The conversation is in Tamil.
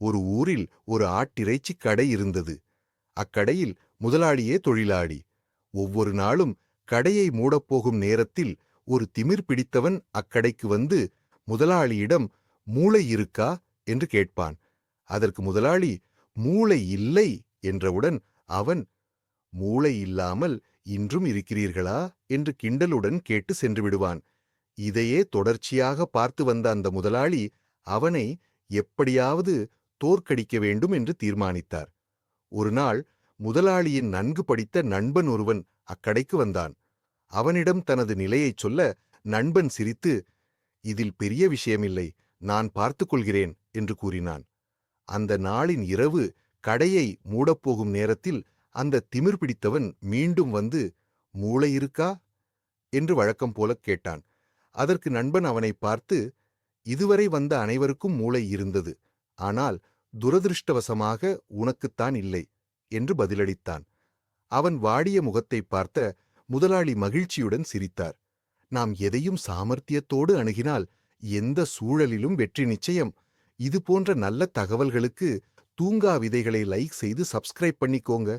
ஒரு ஊரில் ஒரு ஆட்டிறைச்சி கடை இருந்தது. அக்கடையில் முதலாளியே தொழிலாளி. ஒவ்வொரு நாளும் கடையை மூடப்போகும் நேரத்தில் ஒரு திமிர் பிடித்தவன் அக்கடைக்கு வந்து முதலாளியிடம் மூளை இருக்கா? என்று கேட்பான். அதற்கு முதலாளி மூளை இல்லை என்றவுடன் அவன் மூளை இல்லாமல் இன்றும் இருக்கிறீர்களா? என்று கிண்டலுடன் கேட்டு சென்று விடுவான். இதையே தொடர்ச்சியாக பார்த்து வந்த அந்த முதலாளி அவனை எப்படியாவது தோற்கடிக்க வேண்டும் என்று தீர்மானித்தார். ஒருநாள் முதலாளியின் நன்கு படித்த நண்பன் ஒருவன் அக்கடைக்கு வந்தான். அவனிடம் தனது நிலையைச் சொல்ல நண்பன் சிரித்து இதில் பெரிய விஷயமில்லை நான் பார்த்துக் கொள்கிறேன் என்று கூறினான். அந்த நாளின் இரவு கடையை மூடப்போகும் நேரத்தில் அந்த திமிர் பிடித்தவன் மீண்டும் வந்து மூளை இருக்கா? என்று வழக்கம் போலக் கேட்டான். அதற்கு நண்பன் அவனை பார்த்து இதுவரை வந்த அனைவருக்கும் மூளை இருந்தது. ஆனால் துரதிருஷ்டவசமாக உனக்குத்தான் இல்லை என்று பதிலளித்தான். அவன் வாடிய முகத்தை பார்த்த முதலாளி மகிழ்ச்சியுடன் சிரித்தார். நாம் எதையும் சாமர்த்தியத்தோடு அணுகினால் எந்த சூழலிலும் வெற்றி நிச்சயம். இது போன்ற நல்ல தகவல்களுக்கு தூங்கா விதைகளை லைக் செய்து சப்ஸ்கிரைப் பண்ணிக்கோங்க.